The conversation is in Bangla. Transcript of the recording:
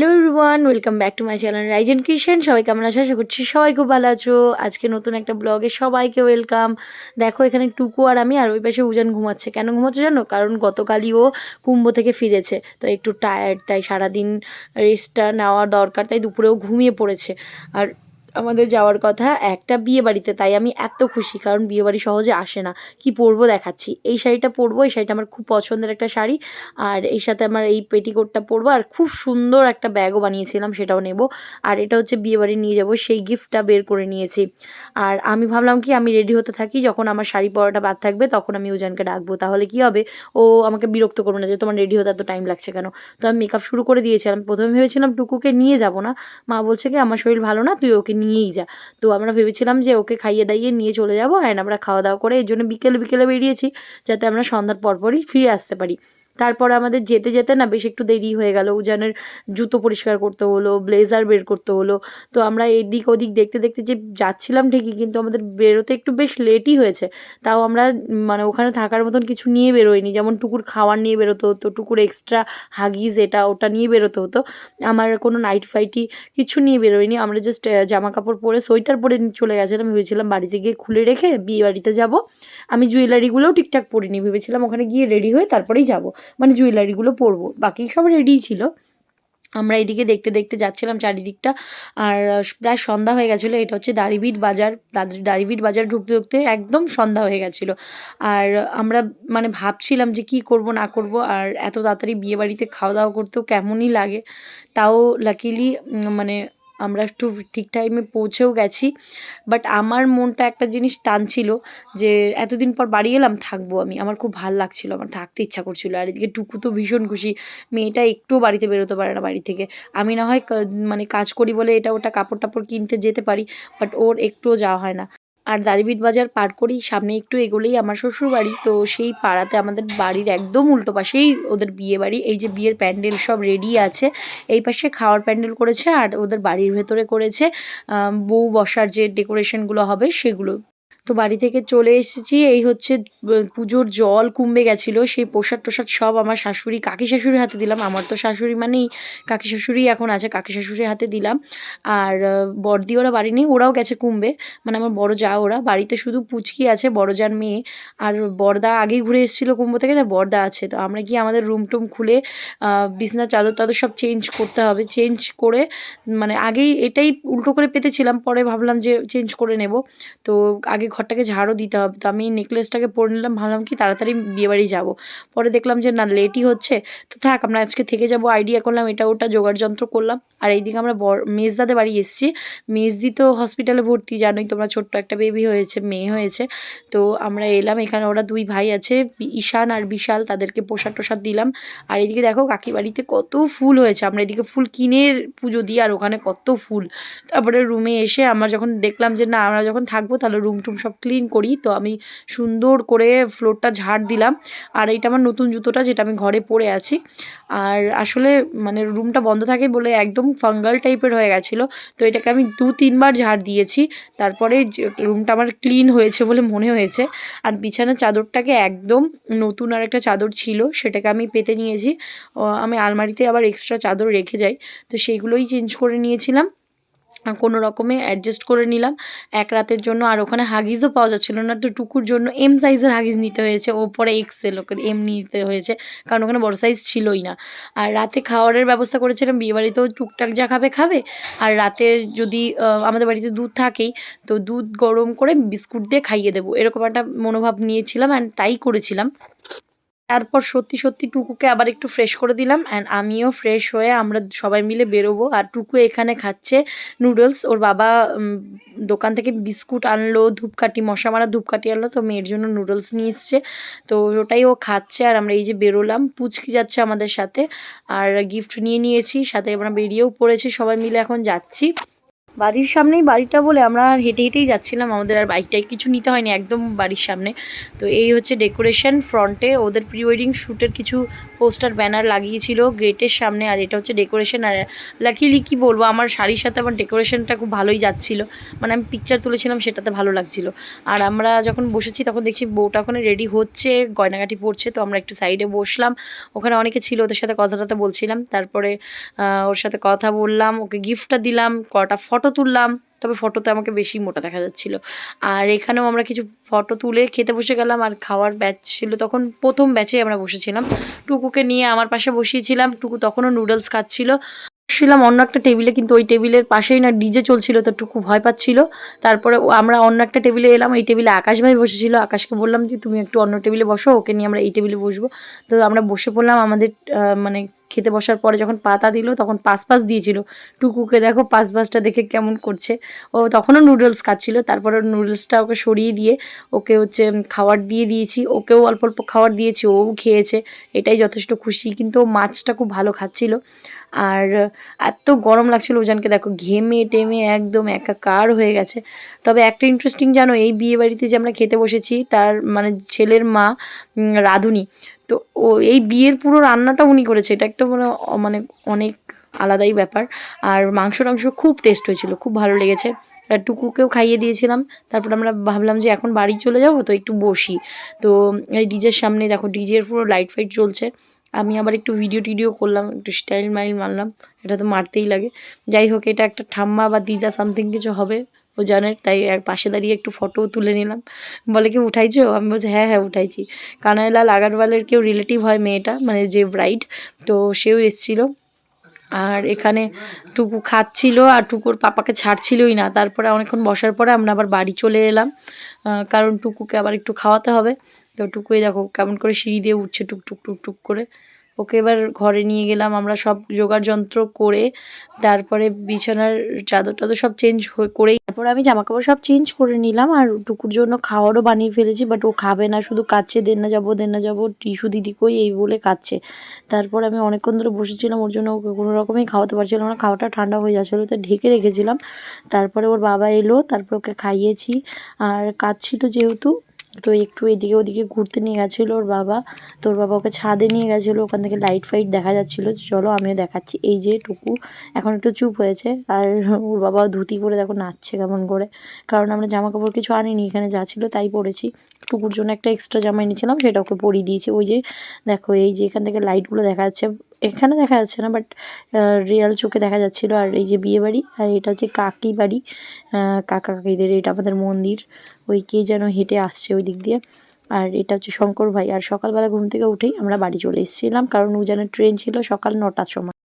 Hello everyone welcome back to my channel Ryzen Kisan সবাই কেমন আছো? আশা করছি সবাই খুব ভালো আছো। আজকে নতুন একটা ব্লগে সবাইকে ওয়েলকাম দেখো, এখানে টুকু আর আমি, আর ওই পাশে উজান ঘুমাচ্ছে। কেন ঘুমাচ্ছে জানো? কারণ গতকালই ও কুম্ভ থেকে ফিরেছে। তো একটু টায়ার্ড তাই সারাদিন রেস্টটা নেওয়ার দরকার, তাই দুপুরেও ঘুমিয়ে পড়েছে। আর আমাদের যাওয়ার কথা, একটা বিয়ে বাড়িতে, তাই আমি এত খুশি, কারণ বিয়ে বাড়ি সহজে আসে না। কি পরবো দেখাচ্ছি। এই শাড়িটা পরবো, এই শাড়িটা আমার খুব পছন্দের একটা শাড়ি, আর এই সাথে আমার এই পেটিকোটটা পরবো, আর খুব সুন্দর একটা ব্যাগও বানিয়েছিলাম, সেটাও নেব। আর এটা হচ্ছে বিয়ে বাড়ি নিয়ে যাব, সেই গিফটটা বের করে নিয়েছি। আর আমি ভাবলাম কি, আমি রেডি হতে থাকি, যখন আমার শাড়ি পরাটা বাদ থাকবে, তখন আমি উজানকে ডাকবো। তাহলে কি হবে? ও আমাকে বিরক্ত করবে না যে, তোমার রেডি হতে এত টাইম লাগছে কেন? তো আমি মেকআপ শুরু করে দিয়েছিলাম। প্রথমে ভেবেছিলাম টুকুকে নিয়ে যাব না। মা বলছে কি, আমার শরীর ভালো না, তুই ওকে নিয়েই যা। তো আমরা ভেবেছিলাম যে ওকে খাইয়ে দাইয়ে নিয়ে চলে যাব অ্যান্ড আমরা খাওয়া দাওয়া করে এর জন্য বিকেলে বিকেলে বেরিয়েছি যাতে আমরা সন্ধ্যার পরপরই ফিরে আসতে পারি। তারপর আমাদের যেতে যেতে না বেশ একটু দেরি হয়ে গেল। উজানের জুতো পরিষ্কার করতে হলো, ব্লেজার বের করতে হলো। তো আমরা এদিক ওদিক দেখতে দেখতে যে যাচ্ছিলাম ঠিকই, কিন্তু আমাদের বেরোতে একটু বেশ লেটই হয়েছে। তাও আমরা মানে ওখানে থাকার মতন কিছু নিয়ে বেরোইনি যেমন টুকুর খাওয়ার নিয়ে বেরোতে হতো, টুকুর এক্সট্রা হাগিজ এটা ওটা নিয়ে বেরোতে হতো। আমার কোনো নাইট ফাইটি কিছু নিয়ে বেরোয়নি। আমরা জাস্ট জামা কাপড় পরে সোয়েটার পরে চলে গেছিলাম। ভেবেছিলাম বাড়িতে গিয়ে খুলে রেখে বিয়ে বাড়িতে যাব। আমি জুয়েলারিগুলোও ঠিকঠাক পরিনি। ভেবেছিলাম ওখানে গিয়ে রেডি হয়ে তারপরেই যাব। মানে জুয়েলারিগুলো পরবো। বাকি সব রেডিই ছিল। আমরা এদিকে দেখতে দেখতে যাচ্ছিলাম চারিদিকটা। আর প্রায় সন্ধ্যা হয়ে গেছিল। এটা হচ্ছে দাড়িবিট বাজার। দাড়িবিট বাজার ঢুকতে ঢুকতে একদম সন্ধ্যা হয়ে গেছিল। আর আমরা মানে ভাবছিলাম যে কি করব, না করব। আর এত তাড়াতাড়ি বিয়ে বাড়িতে খাওয়া দাওয়া করতেও কেমনই লাগে। তাও লাকিলি মানে আমরা একটু ঠিক টাইমে পৌঁছেও গেছি। বাট আমার মনটা একটা জিনিস টানছিল যে এতদিন পর বাড়ি এলাম, থাকব আমি। আমার খুব ভালো লাগছিল, আমার থাকতে ইচ্ছা করছিল। আর এদিকে টুকু তো ভীষণ খুশি। মেয়েটা একটুও বাড়িতে বেরোতে পারে না বাড়ি থেকে। আমি না হয় মানে কাজ করি বলে এটা ওটা কাপড় টাপড় কিনতে যেতে পারি বাট ওর একটুও যাওয়া হয় না। আর দারিবিট বাজার পার করেই সামনে একটু এগোলেই আমার শ্বশুর বাড়ি তো সেই পাড়াতে আমাদের বাড়ির একদম উল্টো পাশেই ওদের বিয়ে বাড়ি এই যে বিয়ের প্যান্ডেল সব রেডি আছে, এই পাশে খাওয়ার প্যান্ডেল করেছে আর ওদের বাড়ির ভেতরে করেছে বউ বসার যে ডেকোরেশনগুলো হবে সেগুলো তো বাড়ি থেকে চলে এসেছি। এই হচ্ছে পুজোর জল কমবে গেছিল। সেই প্রসাদ টোসাদ সব আমার শাশুড়ি কাকি শাশুড়ির হাতে দিলাম। আমার তো শাশুড়ি মানেই কাকি শাশুড়ি এখন আছে কাকি শাশুড়ির হাতে দিলাম। আর বড়দি ওরা বাড়ি নেই ওরাও গেছে কুম্বে মানে আমার বড় যা ওরা। বাড়িতে শুধু পুচকি আছে বড় যার মেয়ে। আর বড়দা আগেই ঘুরে এসেছিল কুম্ভ থেকে তাই বড়দা আছে। তো আমরা গিয়ে আমাদের রুম টুম খুলে আহ, বিছনার চাদর টাদর সব চেঞ্জ করতে হবে। চেঞ্জ করে মানে আগেই এটাই উল্টো করে পেতেছিলাম। পরে ভাবলাম যে চেঞ্জ করে নেব। তো আগে ঘরটাকে ঝাড়ও দিতে হবে। তো আমি নেকলেসটাকে পরে নিলাম, ভাবলাম কি তাড়াতাড়ি বিয়েবাড়ি যাব। পরে দেখলাম যে না লেটই হচ্ছে। তো থাক, আমরা আজকে থেকে যাব আইডিয়া করলাম, এটা ওটা জোগাড় যন্ত্র করলাম। আর এইদিকে আমরা বর মেজদাদের বাড়ি এসেছি। মেজদি তো হসপিটালে ভর্তি, জানোই তোমরা ছোট্ট একটা বেবি হয়েছে, মেয়ে হয়েছে। তো আমরা এলাম, এখানে ওরা দুই ভাই আছে, ঈশান আর বিশাল, তাদেরকে প্রসাদ টোসাদ দিলাম। আর এদিকে দেখো কাকি বাড়িতে কত ফুল হয়েছে। আমরা এদিকে ফুল কিনে পুজো দিই, আর ওখানে কত ফুল। তারপরে রুমে এসে আমরা যখন দেখলাম যে না, আমরা যখন থাকব, তাহলে রুম টুম সব ক্লিন করি। তো আমি সুন্দর করে ফ্লোরটা ঝাড় দিলাম। আর এইটা আমার নতুন জুতোটা যেটা আমি ঘরে পরে আছি। আর আসলে মানে রুমটা বন্ধ থাকে বলে একদম ফাঙ্গাল টাইপের হয়ে গেছিল। তো এটাকে আমি দু তিনবার ঝাড় দিয়েছি। তারপরে রুমটা আমার ক্লিন হয়েছে বলে মনে হয়েছে। আর বিছানার চাদরটাকে একদম নতুন আর একটা চাদর ছিল, সেটাকে আমি পেতে নিয়েছি। আমি আলমারিতে আবার এক্সট্রা চাদর রেখে যাই। তো সেইগুলোই চেঞ্জ করে নিয়েছিলাম। কোনো রকমে অ্যাডজাস্ট করে নিলাম। এক রাতের জন্য আর ওখানে হাগিজও পাওয়া যাচ্ছিল না। তো টুকুর জন্য এম সাইজের হাগিজ নিতে হয়েছে। ও ওপরে এক্সেল ওকে এম নিতে হয়েছে। কারণ ওখানে বড় সাইজ ছিলই না। আর রাতে খাওয়ারের ব্যবস্থা করেছিলাম। বিয়েবাড়িতেও টুকটাক যা খাবে খাবে। আর রাতে যদি আমাদের বাড়িতে দুধ থাকেই, তো দুধ গরম করে বিস্কুট দিয়ে খাইয়ে দেবো। এরকম একটা মনোভাব নিয়েছিলাম অ্যান্ড তাই করেছিলাম। তারপর সত্যি সত্যি টুকুকে আবার একটু ফ্রেশ করে দিলাম অ্যান্ড আমিও ফ্রেশ হয়ে আমরা সবাই মিলে বেরোবো আর টুকু এখানে খাচ্ছে নুডলস ওর বাবা দোকান থেকে বিস্কুট আনলো, ধূপকাঠি, মশা মারা ধূপকাঠি আনলো, তো মেয়ের জন্য নুডলস নিয়ে এসছে। তো ওটাই ও খাচ্ছে আর আমরা এই যে বেরোলাম, পুচকি যাচ্ছে আমাদের সাথে আর গিফট নিয়ে নিয়েছি, সাথে আমরা বেরিয়েও পড়েছি সবাই মিলে, এখন যাচ্ছি। বাড়ির সামনেই বাড়িটা বলে আমরা হেঁটে হেঁটেই যাচ্ছিলাম, আমাদের আর বাইকটাই কিছু নিতে হয়নি একদম বাড়ির সামনে। তো এই হচ্ছে ডেকোরেশন ফ্রন্টে ওদের প্রি ওয়েডিং শ্যুটের কিছু পোস্টার ব্যানার লাগিয়েছিল গেটের সামনে আর এটা হচ্ছে ডেকোরেশন আর লাকিলি কী বলব, আমার শাড়ির সাথে আমার ডেকোরেশনটা খুব ভালোই যাচ্ছিল। মানে আমি পিকচার তুলেছিলাম, সেটাতে ভালো লাগছিল। আর আমরা যখন বসেছি তখন দেখছি বউটা ওখানে রেডি হচ্ছে, গয়নাগাটি পড়ছে তো আমরা একটু সাইডে বসলাম। ওখানে অনেকে ছিল, ওদের সাথে কথা টথা বলছিলাম। তারপরে ওর সাথে কথা বললাম, ওকে গিফটটা দিলাম, কটা ফটো তুললাম, তবে ফটোতে আমাকে বেশি মোটা দেখা যাচ্ছিল। আর এখানেও আমরা কিছু ফটো তুলে খেতে বসে গেলাম, আর খাওয়ার ব্যাচ ছিল তখন প্রথম ব্যাচে আমরা বসেছিলাম। টুকুকে নিয়ে আমার পাশে বসিয়েছিলাম, টুকু তখনও নুডলস খাচ্ছিল। বসছিলাম অন্য একটা টেবিলে কিন্তু ওই টেবিলের পাশেই না ডিজে চলছিল, তো টুকু ভয় পাচ্ছিল। তারপরে আমরা অন্য একটা টেবিলে এলাম, এই টেবিলে আকাশ ভাই বসেছিল। আকাশকে বললাম যে, তুমি একটু অন্য টেবিলে বসো, ওকে নিয়ে আমরা এই টেবিলে বসবো। তো আমরা বসে পড়লাম আমাদের মানে খেতে বসার পরে যখন পাতা দিল, তখন পাস পাস দিয়েছিল। টুকুকে দেখো পাস পাসটা দেখে কেমন করছে। ও তখনও নুডলস খাচ্ছিল, তারপরে নুডলসটা ওকে সরিয়ে দিয়ে ওকে হচ্ছে খাবার দিয়ে দিয়েছি। ওকেও অল্প অল্প খাবার দিয়েছি, ও খেয়েছে, এটাই যথেষ্ট খুশি। কিন্তু ও মাছটা খুব ভালো খাচ্ছিল। আর এত গরম লাগছিল ওজানকে দেখো ঘেমে টেমে একদম একাকার হয়ে গেছে। তবে একটা ইন্টারেস্টিং জানো, এই বিয়ে বাড়িতে যে আমরা খেতে বসেছি, তার মানে ছেলের মা রাঁধুনি। তো ও, এই বিয়ের পুরো রান্নাটা উনি করেছে। এটা একটা মানে মানে অনেক আলাদাই ব্যাপার। আর মাংস টাংস খুব টেস্ট হয়েছিল, খুব ভালো লেগেছে। টুকুকেও খাইয়ে দিয়েছিলাম। তারপর আমরা ভাবলাম যে এখন বাড়ি চলে যাব, তো একটু বসি। তো এই ডিজের সামনে দেখো, ডিজের পুরো লাইট ফাইট চলছে। আমি আবার একটু ভিডিও টিডিও করলাম, একটু স্টাইল মাইল মারলাম। এটা তো মারতেই লাগে। যাই হোক, এটা একটা ঠাম্মা বা দিদা সামথিং কিছু হবে। জানের তাই এক পাশে দাঁড়িয়ে একটু ফটোও তুলে নিলাম। বলে কি উঠাইছো? আমি বলছি হ্যাঁ হ্যাঁ উঠাইছি। কানাইলাল আগারওয়ালের কেউ রিলেটিভ হয় মেয়েটা মানে যে ব্রাইড তো সেও এসেছিল। আর এখানে টুকু খাচ্ছিল আর টুকুর পাপাকে ছাড়ছিলই না। তারপরে অনেকক্ষণ বসার পরে আমরা আবার বাড়ি চলে এলাম। কারণ টুকুকে আবার একটু খাওয়াতে হবে। তো টুকুই দেখো কেমন করে সিঁড়ি দিয়ে উঠছে টুক টুক টুক টুক করে। ওকে এবার ঘরে নিয়ে গেলাম। আমরা সব জোগাড় যন্ত্র করে তারপরে বিছানার চাদর টাদর সব চেঞ্জ করেই তারপরে আমি জামা কাপড় সব চেঞ্জ করে নিলাম আর টুকুর জন্য খাওয়ারও বানিয়ে ফেলেছি বাট ও খাবে না, শুধু কাচ্ছে দেন না যাব, দেন না যাব টিসু দিদি কই? এই বলে কাচ্ছে তারপর আমি অনেকক্ষণ ধরে বসেছিলাম, ওর জন্য ওকে কোনো রকমই খাওয়াতে পারছিলাম না, খাওয়াটা ঠান্ডা হয়ে যাচ্ছিল, তো ঢেকে রেখেছিলাম। তারপরে ওর বাবা এলো, তারপর ওকে খাইয়েছি। আর কাঁদছিল যেহেতু তো একটু এদিকে ওদিকে ঘুরতে নিয়ে গেছিল ওর বাবা। তো ওর বাবা ওকে ছাদে নিয়ে গেছিল, ওখান থেকে লাইট ফাইট দেখা যাচ্ছিল। চলো আমিও দেখাচ্ছি। এই যে টুকু, এখন একটু চুপ হয়েছে। আর ওর বাবা ধুতি পরে দেখো নাচছে কেমন করে। কারণ আমরা জামা কাপড় কিছু আনিনি, এখানে যা ছিল তাই পরেছি। টুকুর জন্য একটা এক্সট্রা জামা এনেছিলাম সেটা ওকে পরিয়ে দিয়েছি। ওই যে দেখো, এই যে এখান থেকে লাইটগুলো দেখা যাচ্ছে। এখানে দেখা যাচ্ছে না বাট রিয়াল চোখে দেখা যাচ্ছিল। আর এই যে বিয়ে বাড়ি, আর এটা হচ্ছে কাকি বাড়ি। কাকা কাকিদের, এটা আমাদের মন্দির। ওই কে যেন হেঁটে আসছে ওই দিক দিয়ে। আর এটা হচ্ছে শঙ্কর ভাই। আর সকালবেলা ঘুম থেকে উঠেই আমরা বাড়ি চলে এসেছিলাম, কারণ ও যেন ট্রেন ছিল সকাল নটার সময়।